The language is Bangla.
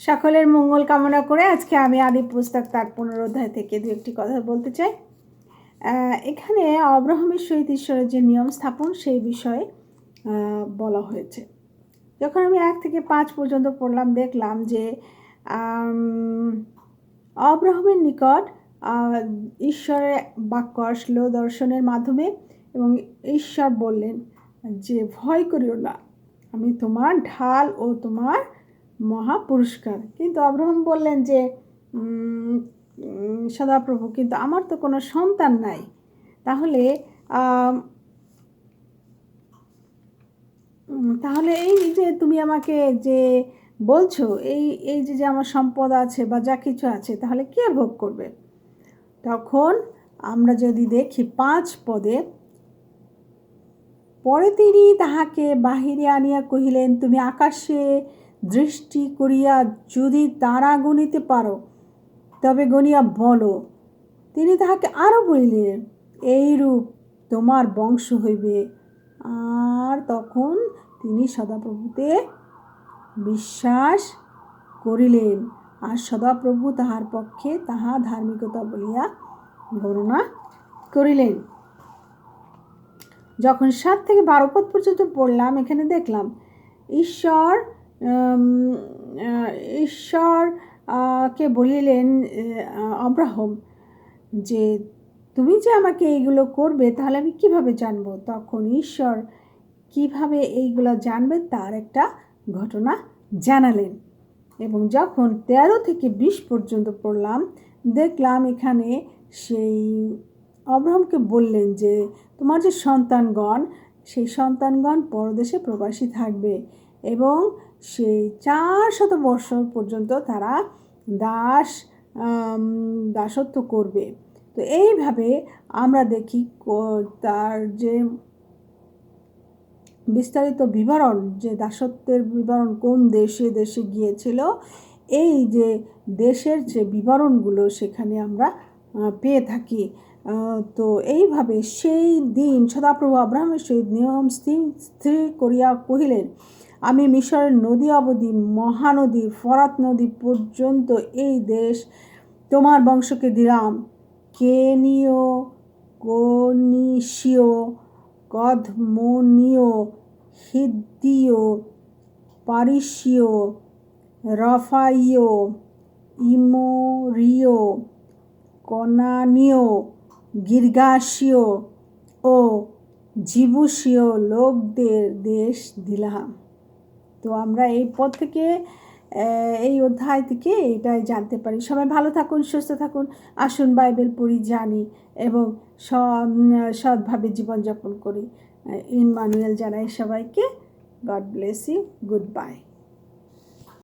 সকলের মঙ্গল কামনা করে আজকে আমি আদি পুস্তক তার পনেরো অধ্যায় থেকে দু একটি কথা বলতে চাই। এখানে অব্রাহমের সহিত ঈশ্বরের যে নিয়ম স্থাপন, সেই বিষয়ে বলা হয়েছে। যখন আমি এক থেকে পাঁচ পর্যন্ত পড়লাম, দেখলাম যে অব্রাহমের নিকট ঈশ্বরের বাক্য আসলো দর্শনের মাধ্যমে এবং ঈশ্বর বললেন যে, ভয় করিও না। আমি তোমার ঢাল ও তোমার মহা পুরস্কার কিন্তু অব্রাহম বললেন যে সদাপ্রভু, কিন্তু আমার তো কোনো সন্তান নাই। তাহলে তাহলে এই যে তুমি আমাকে যে বলছো, এই এই যে যে আমার সম্পদ আছে বা যা কিছু আছে, তাহলে কে ভোগ করবে? তখন আমরা যদি দেখি পাঁচ পদে, পরে তিনি তাহাকে বাহিরে আনিয়া কহিলেন, তুমি আকাশে দৃষ্টি করিয়া যদি তারা গণিতে পারো, তবে গণিয়া বলো। তিনি তাহাকে আরও বলিলেন, এইরূপ তোমার বংশ হইবে। আর তখন তিনি সদাপ্রভুতে বিশ্বাস করিলেন। আর সদাপ্রভু তাহার পক্ষে তাহা ধার্মিকতা বলিয়া গণনা করিলেন। যখন সাত থেকে বারো পদ পর্যন্ত পড়লাম, এখানে দেখলাম, ঈশ্বর ঈশ্বর কে বলিলেন অব্রাহম যে তুমি যে আমাকে এইগুলো করবে, তাহলে আমি কীভাবে জানব? তখন ঈশ্বর কীভাবে এইগুলো জানবে, তার একটা ঘটনা জানালেন। এবং যখন তেরো থেকে বিশ পর্যন্ত পড়লাম, দেখলাম এখানে সেই অব্রাহমকে বললেন যে, তোমার যে সন্তানগণ, সেই সন্তানগণ পরদেশে প্রবাসী থাকবে এবং সেই চার শত বৎসর পর্যন্ত তারা দাস দাসত্ব করবে। তো এইভাবে আমরা দেখি তার যে বিস্তারিত বিবরণ, যে দাসত্বের বিবরণ কোন দেশে দেশে গিয়েছিল, এই যে দেশের যে বিবরণগুলো সেখানে আমরা পেয়ে থাকি। তো এইভাবে সেই দিন সদাপ্রভু আব্রাহামের সহিত নিয়ম স্থির স্থির করিয়া কহিলেন আমি মিশরের নদী অবধি, মহানদী, ফরাত নদী পর্যন্ত এই দেশ তোমার বংশকে দিলাম। কেনীয়, কনিশীয়, কদমনীয়, হিদ্দীয় পারিসীয় রফাইয়, ইমোরীয়, কনানীয়, গির্গাসীয় ও জিবুসীয় লোকদের দেশ দিলাম। তো আমরা এই পথ থেকে এই অধ্যায় থেকে এটাই জানতে পারি। সবাই ভালো থাকুন, সুস্থ থাকুন, আসুন বাইবেল পড়ি, জানি এবং সৎভাবে জীবনযাপন করি। ইনমানুয়েল জানাই সবাইকে। God bless you goodbye